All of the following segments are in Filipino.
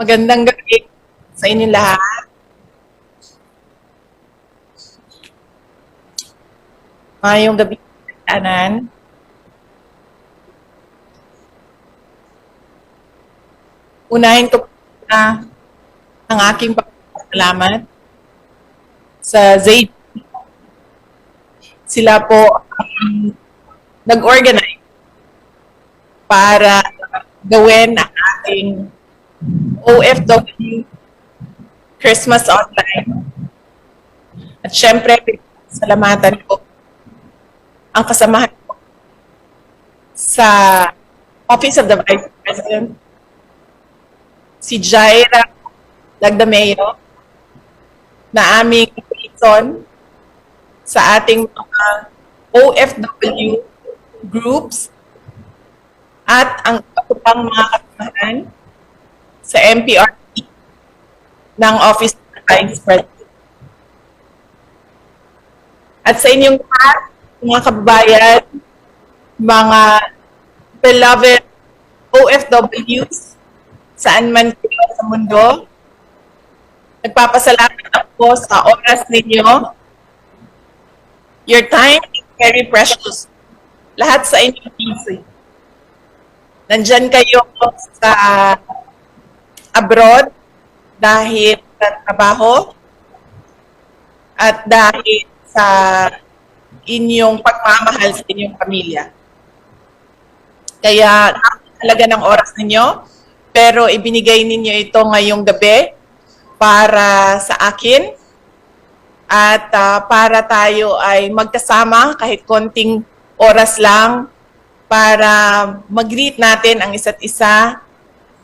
Magandang gabi sa inyo lahat. Mayong gabi, kanan. Unahin ko na ang aking pagpapalamat sa Zaid. Sila po ang nag-organize para gawin ang ating OFW Christmas online. At syempre, salamatan ko ang kasamahan ko sa Office of the Vice President, si Jaira Lagdameo, na aming liaison sa ating mga OFW groups at ang iba pang mga kasamahan sa MPRT ng Office of Vice President. At sa inyong lahat, mga kababayan, mga beloved OFWs, saan man kayo sa mundo, nagpapasalamat ako sa oras ninyo. Your time is very precious. Lahat sa inyo busy. Nandyan kayo sa abroad dahil sa trabaho at dahil sa inyong pagmamahal sa inyong pamilya. Kaya napakalaga ng oras ninyo, pero ibinigay ninyo ito ngayong gabi para sa akin at ah, para tayo ay magkasama kahit konting oras lang para mag-greet natin ang isa't isa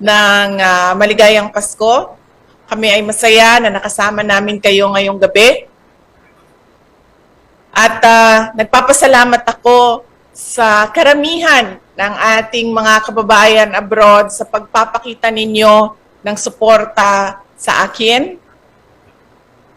ng ah, maligayang Pasko. Kami ay masaya na nakasama namin kayo ngayong gabi. At ah, nagpapasalamat ako sa karamihan ng ating mga kababayan abroad sa pagpapakita ninyo ng suporta sa akin.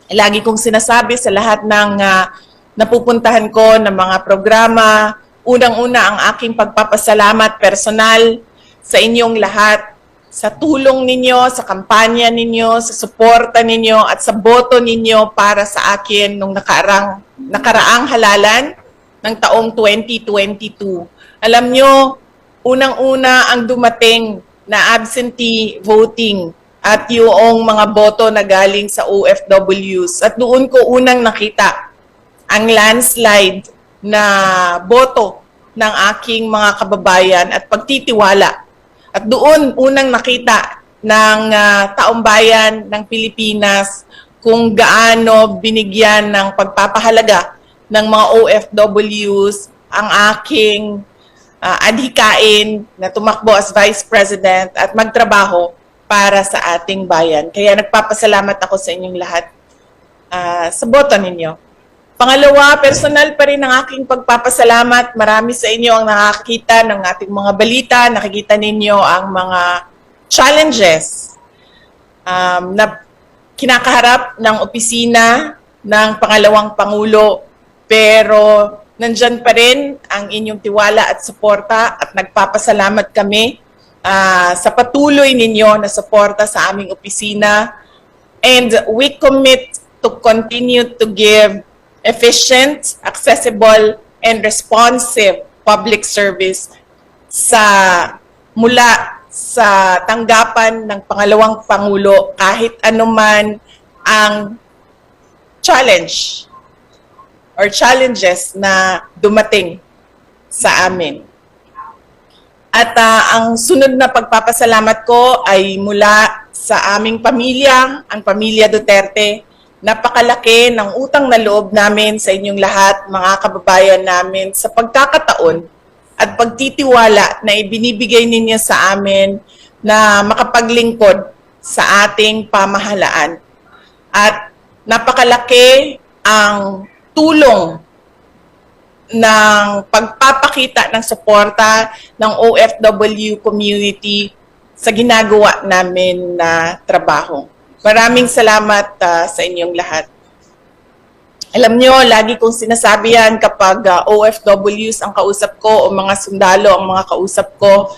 Lagi kong sinasabi sa lahat ng ah, napupuntahan ko ng mga programa, unang-una ang aking pagpapasalamat personal sa inyong lahat sa tulong ninyo, sa kampanya ninyo, sa suporta ninyo at sa boto ninyo para sa akin nung nakarang, nakaraang halalan ng taong 2022. Alam nyo, unang-una ang dumating na absentee voting at yung mga boto na galing sa OFWs. At doon ko unang nakita ang landslide na boto ng aking mga kababayan at pagtitiwala at doon unang nakita ng ah, taong bayan ng Pilipinas kung gaano binigyan ng pagpapahalaga ng mga OFWs ang aking ah, adhikain na tumakbo as Vice President at magtrabaho para sa ating bayan. Kaya nagpapasalamat ako sa inyong lahat ah, sa boto ninyo. Pangalawa, personal pa rin ang aking pagpapasalamat. Marami sa inyo ang nakakita ng ating mga balita, nakikita ninyo ang mga challenges um, na kinakaharap ng opisina ng pangalawang Pangulo. Pero nandyan pa rin ang inyong tiwala at suporta at nagpapasalamat kami ah, sa patuloy ninyo na suporta sa aming opisina. And we commit to continue to give efficient, accessible, and responsive public service sa mula sa tanggapan ng pangalawang pangulo kahit anuman ang challenge or challenges na dumating sa amin. At ah, ang sunod na pagpapasalamat ko ay mula sa aming pamilya, ang pamilya Duterte. Napakalaki ng utang na loob namin sa inyong lahat, mga kababayan namin, sa pagkakataon at pagtitiwala na ibinibigay ninyo sa amin na makapaglingkod sa ating pamahalaan. At napakalaki ang tulong ng pagpapakita ng suporta ng OFW community sa ginagawa namin na trabaho. Maraming salamat ah, sa inyong lahat. Alam nyo, lagi kong sinasabi yan kapag ah, OFWs ang kausap ko o mga sundalo ang mga kausap ko,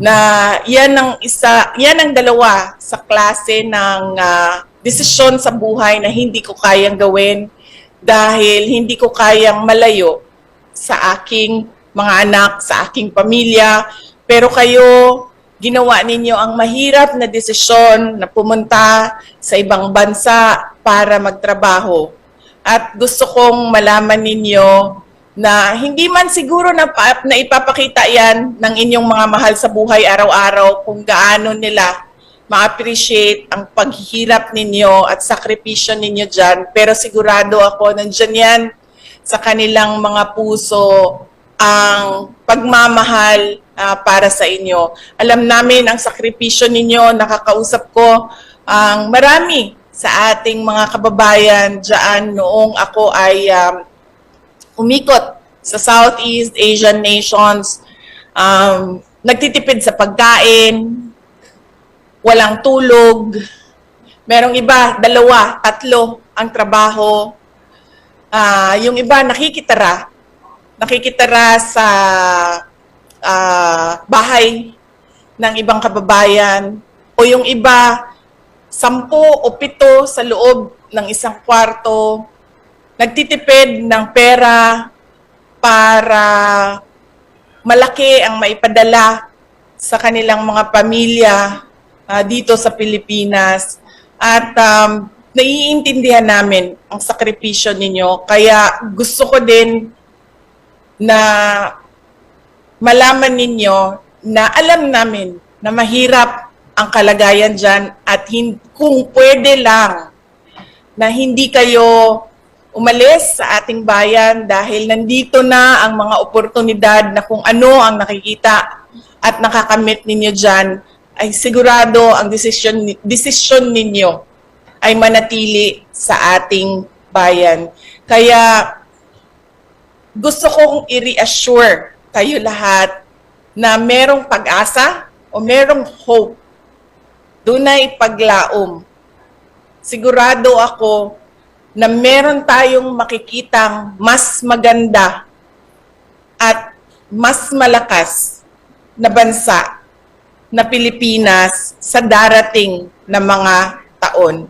na yan ang isa, yan ang dalawa sa klase ng ah, desisyon sa buhay na hindi ko kayang gawin dahil hindi ko kayang malayo sa aking mga anak, sa aking pamilya. Pero kayo, ginawa ninyo ang mahirap na desisyon na pumunta sa ibang bansa para magtrabaho. At gusto kong malaman ninyo na hindi man siguro na, na ipapakita yan ng inyong mga mahal sa buhay araw-araw kung gaano nila ma-appreciate ang paghihirap ninyo at sakripisyo ninyo dyan. Pero sigurado ako, nandyan yan sa kanilang mga puso ang pagmamahal ah, para sa inyo. Alam namin ang sakripisyo ninyo, nakakausap ko ang marami sa ating mga kababayan dyan noong ako ay um, umikot sa Southeast Asian nations, um, nagtitipid sa pagkain, walang tulog, merong iba, dalawa, tatlo ang trabaho, Ah, yung iba nakikitara, nakikitara sa ah, bahay ng ibang kababayan, o yung iba, sampu o pito sa loob ng isang kwarto, nagtitipid ng pera para malaki ang maipadala sa kanilang mga pamilya ah, dito sa Pilipinas. At um, naiintindihan namin ang sakripisyo ninyo. Kaya gusto ko din na malaman ninyo na alam namin na mahirap ang kalagayan dyan at hin- kung pwede lang na hindi kayo umalis sa ating bayan dahil nandito na ang mga oportunidad na kung ano ang nakikita at nakakamit ninyo dyan, ay sigurado ang desisyon, desisyon ninyo ay manatili sa ating bayan. Kaya gusto kong i-reassure kayo lahat na merong pag-asa o merong hope. Doon ay paglaom. Sigurado ako na meron tayong makikitang mas maganda at mas malakas na bansa na Pilipinas sa darating na mga taon.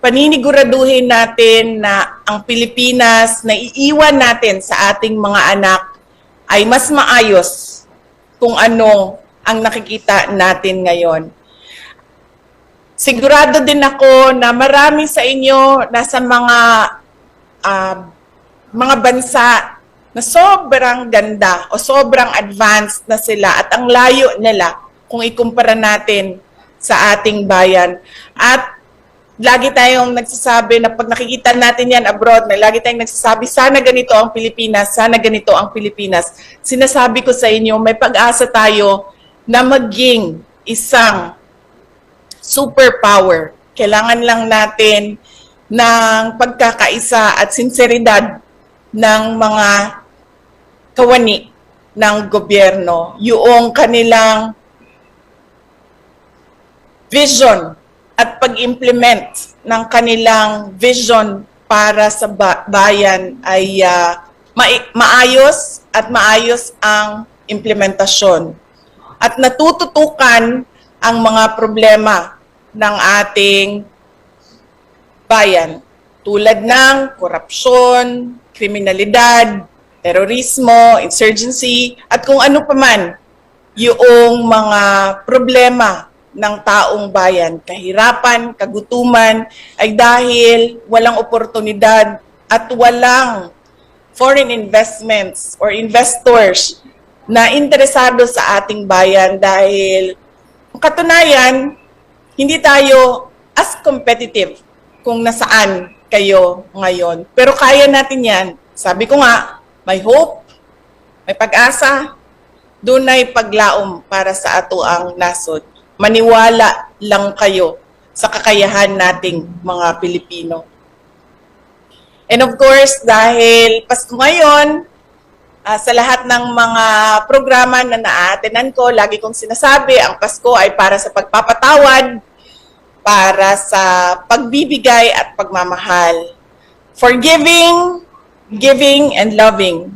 Paniniguraduhin natin na ang Pilipinas na iiwan natin sa ating mga anak ay mas maayos kung ano ang nakikita natin ngayon. Sigurado din ako na marami sa inyo nasa mga ah, mga bansa na sobrang ganda o sobrang advanced na sila at ang layo nila kung ikumpara natin sa ating bayan. At lagi tayong nagsasabi na pag nakikita natin yan abroad, na lagi tayong nagsasabi, sana ganito ang Pilipinas, sana ganito ang Pilipinas. Sinasabi ko sa inyo, may pag-asa tayo na maging isang superpower. Kailangan lang natin ng pagkakaisa at sinseridad ng mga kawani ng gobyerno. Yung kanilang vision at pag-implement ng kanilang vision para sa ba- bayan ay ah, mai- maayos at maayos ang implementasyon. At natututukan ang mga problema ng ating bayan tulad ng korupsyon, kriminalidad, terorismo, insurgency, at kung ano pa man yung mga problema ng taong bayan, kahirapan, kagutuman, ay dahil walang oportunidad at walang foreign investments or investors na interesado sa ating bayan dahil katunayan, hindi tayo as competitive kung nasaan kayo ngayon. Pero kaya natin yan. Sabi ko nga, may hope, may pag-asa, doon ay paglaom para sa ato ang nasod. Maniwala lang kayo sa kakayahan nating mga Pilipino. And of course, dahil Pasko ngayon, ah, sa lahat ng mga programa na naatinan ko, lagi kong sinasabi, ang Pasko ay para sa pagpapatawad, para sa pagbibigay at pagmamahal. Forgiving, giving, and loving.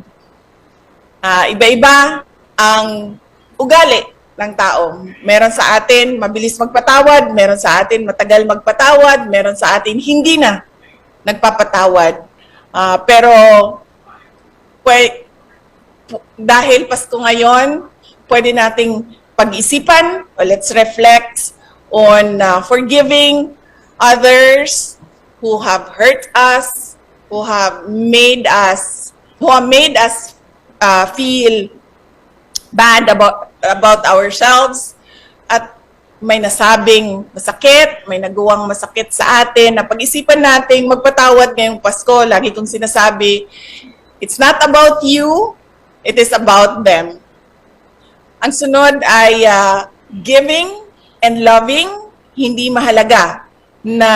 Ah, iba-iba ang ugali ng tao. Meron sa atin mabilis magpatawad, meron sa atin matagal magpatawad, meron sa atin hindi na nagpapatawad. Ah, pero pwe- dahil Pasko ngayon, pwede nating pag-isipan, o let's reflect on uh, forgiving others who have hurt us, who have made us, who have made us uh, feel bad about about ourselves at may nasabing masakit, may nagawang masakit sa atin na pag-isipan nating magpatawad ngayong Pasko. Lagi kong sinasabi, it's not about you, it is about them. Ang sunod ay ah, giving and loving, hindi mahalaga na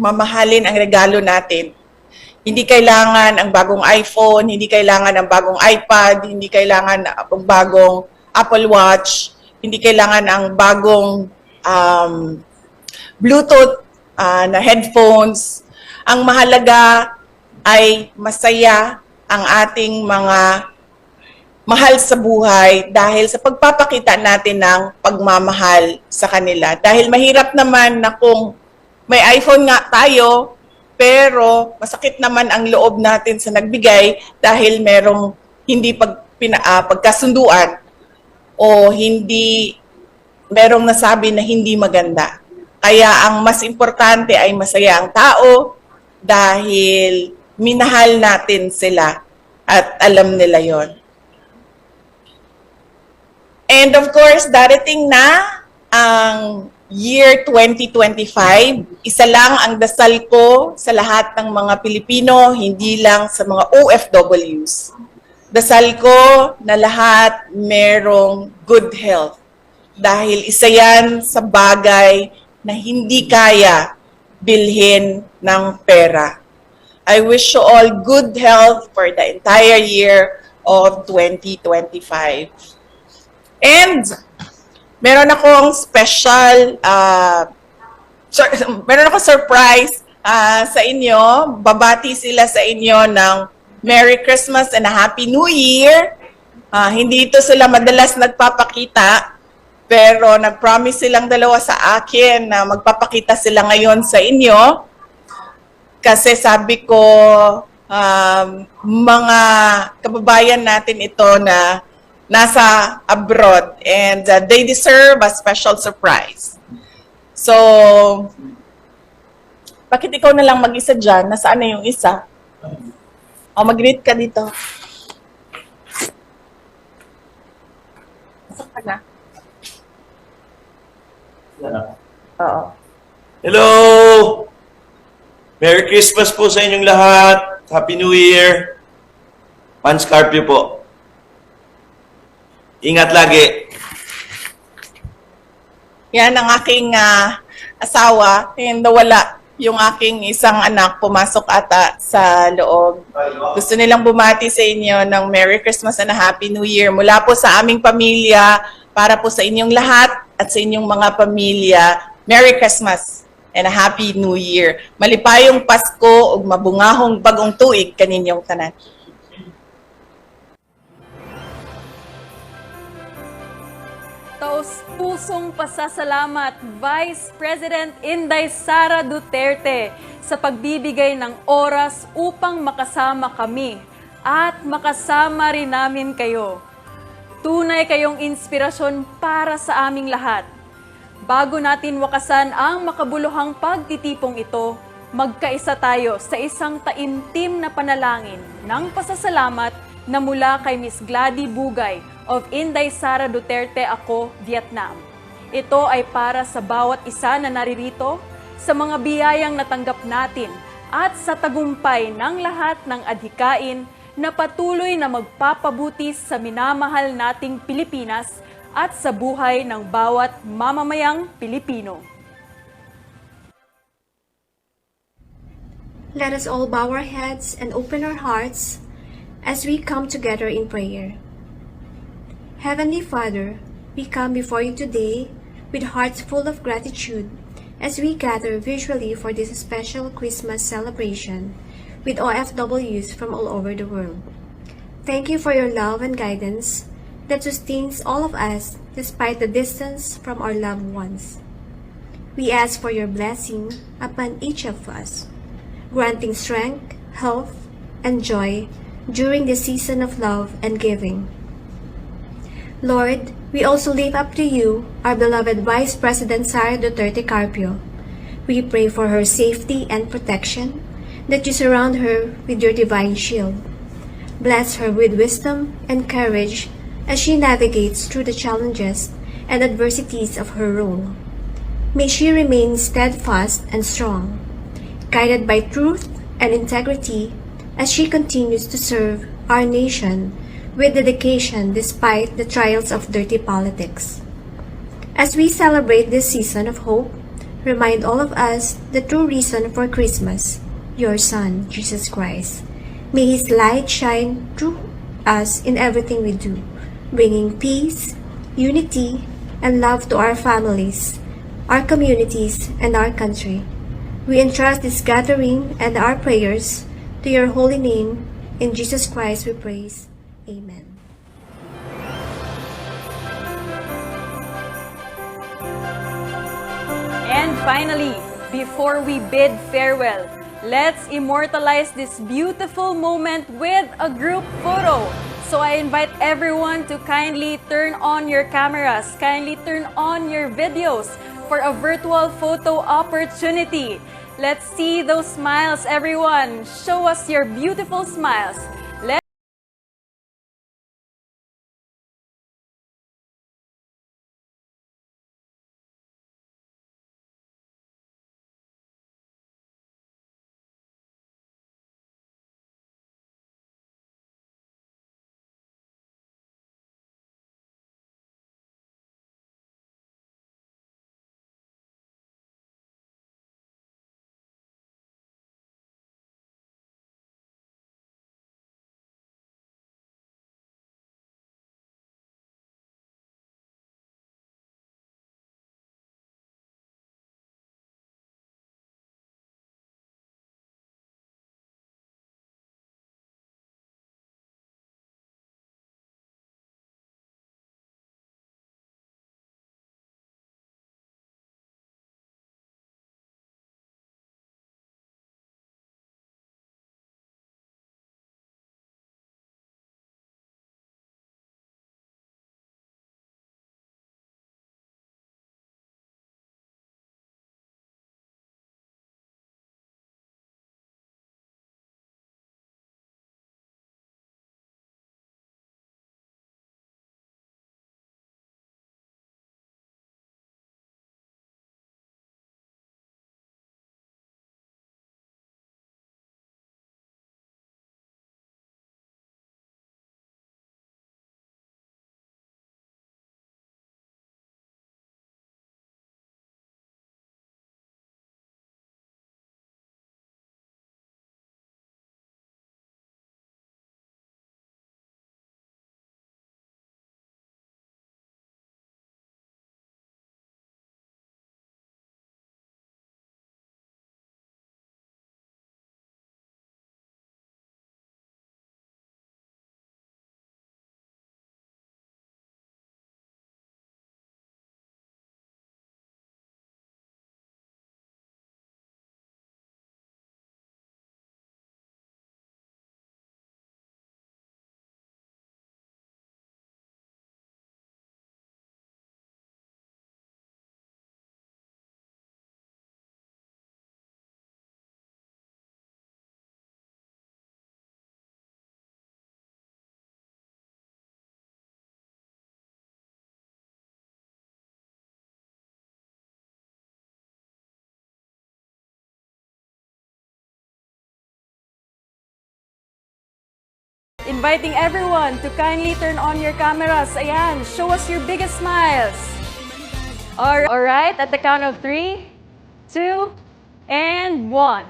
mamahalin ang regalo natin. Hindi kailangan ang bagong iPhone, hindi kailangan ang bagong iPad, hindi kailangan ang bagong Apple Watch, hindi kailangan ang bagong um, Bluetooth ah, na headphones. Ang mahalaga ay masaya ang ating mga mahal sa buhay dahil sa pagpapakita natin ng pagmamahal sa kanila. Dahil mahirap naman na kung may iPhone nga tayo, pero masakit naman ang loob natin sa nagbigay dahil merong hindi pag, pina, ah, pagkasunduan o hindi merong nasabi na hindi maganda. Kaya ang mas importante ay masaya ang tao dahil minahal natin sila at alam nila yon. And of course, darating na ang year 2025. Isa lang ang dasal ko sa lahat ng mga Pilipino, hindi lang sa mga OFWs. Dasal ko na lahat merong good health. Dahil isa yan sa bagay na hindi kaya bilhin ng pera. I wish you all good health for the entire year of 2025. And meron akong special, uh, sur- meron akong surprise uh, sa inyo. Babati sila sa inyo ng Merry Christmas and a Happy New Year. Ah, hindi ito sila madalas nagpapakita, pero nag-promise silang dalawa sa akin na magpapakita sila ngayon sa inyo. Kasi sabi ko, um, mga kababayan natin ito na nasa abroad and uh, they deserve a special surprise. So, bakit ikaw na lang mag-isa dyan? Nasaan na yung isa? O, mag-greet ka dito. Pasok ka na. Oo. Hello! Merry Christmas po sa inyong lahat. Happy New Year. Pan Scarpio po. Ingat lagi. Yan ang aking ah, asawa and nawala yung aking isang anak pumasok ata sa loob. Gusto nilang bumati sa inyo ng Merry Christmas and a Happy New Year mula po sa aming pamilya para po sa inyong lahat at sa inyong mga pamilya. Merry Christmas and a Happy New Year. Malipayong Pasko ug mabungahong bagong tuig kaninyong tanan. Taos pusong pasasalamat Vice President Inday Sara Duterte sa pagbibigay ng oras upang makasama kami at makasama rin namin kayo. Tunay kayong inspirasyon para sa aming lahat. Bago natin wakasan ang makabuluhang pagtitipong ito, magkaisa tayo sa isang taimtim na panalangin ng pasasalamat na mula kay Miss Gladys Bugay of Inday Sara Duterte Ako, Vietnam. Ito ay para sa bawat isa na naririto, sa mga biyayang natanggap natin at sa tagumpay ng lahat ng adhikain na patuloy na magpapabuti sa minamahal nating Pilipinas at sa buhay ng bawat mamamayang Pilipino. Let us all bow our heads and open our hearts as we come together in prayer. Heavenly Father, we come before you today with hearts full of gratitude as we gather visually for this special Christmas celebration with OFWs from all over the world. Thank you for your love and guidance. that sustains all of us despite the distance from our loved ones. We ask for your blessing upon each of us, granting strength, health, and joy during the season of love and giving. Lord, we also lift up to you our beloved Vice President Sara Duterte Carpio. We pray for her safety and protection, that you surround her with your divine shield. Bless her with wisdom and courage as she navigates through the challenges and adversities of her role. May she remain steadfast and strong, guided by truth and integrity as she continues to serve our nation with dedication despite the trials of dirty politics. As we celebrate this season of hope, remind all of us the true reason for Christmas, your Son, Jesus Christ. May His light shine through us in everything we do, bringing peace, unity, and love to our families, our communities, and our country. We entrust this gathering and our prayers to your holy name. In Jesus Christ we praise. Amen. And finally, before we bid farewell, let's immortalize this beautiful moment with a group photo. So I invite everyone to kindly turn on your cameras, kindly turn on your videos for a virtual photo opportunity. Let's see those smiles, everyone. Show us your beautiful smiles. Let inviting everyone to kindly turn on your cameras. Ayan, show us your biggest smiles. All right, at the count of three, two, and one.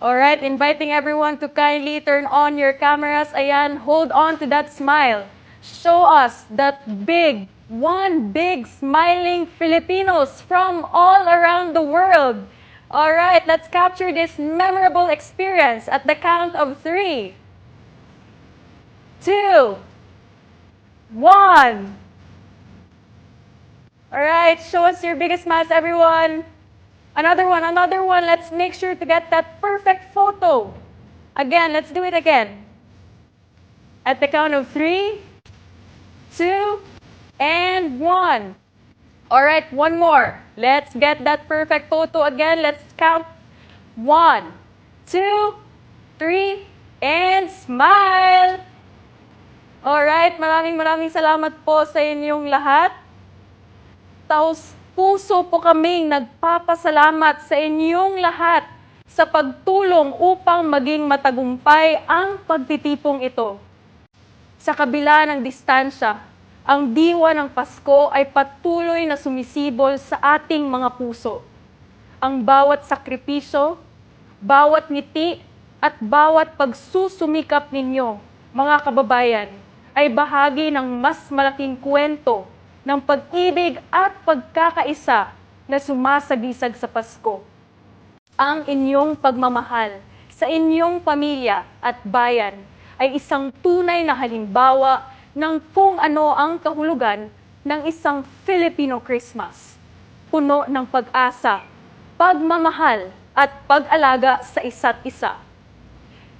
All right, inviting everyone to kindly turn on your cameras. Ayan, hold on to that smile. Show us that big, one big smiling Filipinos from all around the world. All right, let's capture this memorable experience at the count of three, two, one. All right, show us your biggest smiles, everyone. Another one, another one. Let's make sure to get that perfect photo. Again, let's do it again. At the count of three, two, and one. All right, one more. Let's get that perfect photo again. Let's count. One, two, three, and smile. All right, maraming maraming salamat po sa inyong lahat. Taos puso po kaming nagpapasalamat sa inyong lahat sa pagtulong upang maging matagumpay ang pagtitipong ito. Sa kabila ng distansya, ang diwa ng Pasko ay patuloy na sumisibol sa ating mga puso. Ang bawat sakripisyo, bawat ngiti, at bawat pagsusumikap ninyo, mga kababayan, ay bahagi ng mas malaking kwento ng pag-ibig at pagkakaisa na sumasagisag sa Pasko ang inyong pagmamahal sa inyong pamilya at bayan ay isang tunay na halimbawa ng kung ano ang kahulugan ng isang Filipino Christmas. Puno ng pag-asa, pagmamahal at pag-alaga sa isa't isa.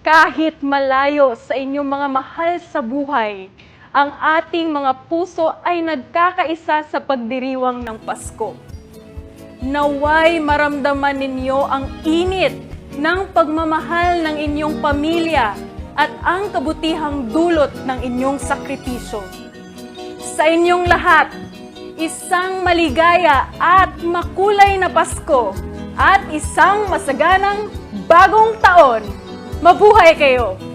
Kahit malayo sa inyong mga mahal sa buhay, ang ating mga puso ay nagkakaisa sa pagdiriwang ng Pasko naway maramdaman ninyo ang init ng pagmamahal ng inyong pamilya at ang kabutihang dulot ng inyong sakripisyo. Sa inyong lahat, isang maligaya at makulay na Pasko at isang masaganang bagong taon. Mabuhay kayo!